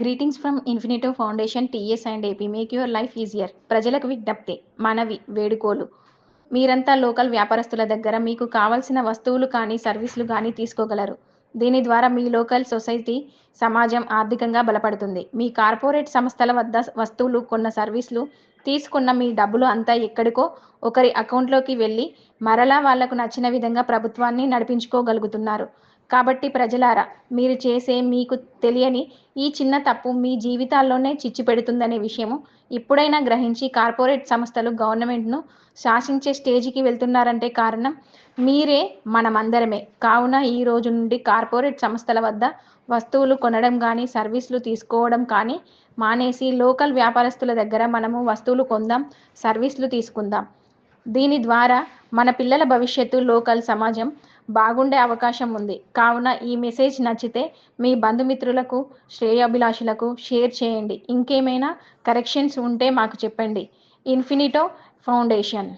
Greetings from Infinito foundation TS and AP make your life easier ప్రజలకు విజ్ఞప్తి మనవి వేడుకోలు. మీరంతా లోకల్ వ్యాపారస్తుల దగ్గర మీకు కావలసిన వస్తువులు కానీ సర్వీసులు కానీ తీసుకోగలరు. దీని ద్వారా మీ లోకల్ సొసైటీ సమాజం ఆర్థికంగా బలపడుతుంది. మీ కార్పొరేట్ సంస్థల వద్ద వస్తువులు కొన్న సర్వీసులు తీసుకున్న మీ డబ్బులు అంతా ఎక్కడికో ఒకరి అకౌంట్లోకి వెళ్ళి మరలా వాళ్ళకు నచ్చిన విధంగా ప్రభుత్వాన్ని నడిపించుకోగలుగుతున్నారు. కాబట్టి ప్రజలారా మీరు చేసే మీకు తెలియని ఈ చిన్న తప్పు మీ జీవితాల్లోనే చిచ్చు పెడుతుందనే విషయము ఇప్పుడైనా గ్రహించి కార్పొరేట్ సంస్థలు గవర్నమెంట్ను శాసించే స్టేజికి వెళ్తున్నారంటే కారణం మీరే మనమందరమే. కావున ఈ రోజు నుండి కార్పొరేట్ సంస్థల వద్ద వస్తువులు కొనడం కానీ సర్వీసులు తీసుకోవడం కానీ మానేసి లోకల్ వ్యాపారస్తుల దగ్గర మనము వస్తువులు కొందాం సర్వీసులు తీసుకుందాం. దీని ద్వారా మన పిల్లల భవిష్యత్తు లోకల్ సమాజం బాగుండే అవకాశం ఉంది. కావున ఈ మెసేజ్ నచ్చితే మీ బంధుమిత్రులకు శ్రేయాభిలాషులకు షేర్ చేయండి. ఇంకేమైనా కరెక్షన్స్ ఉంటే మాకు చెప్పండి. Infinito foundation.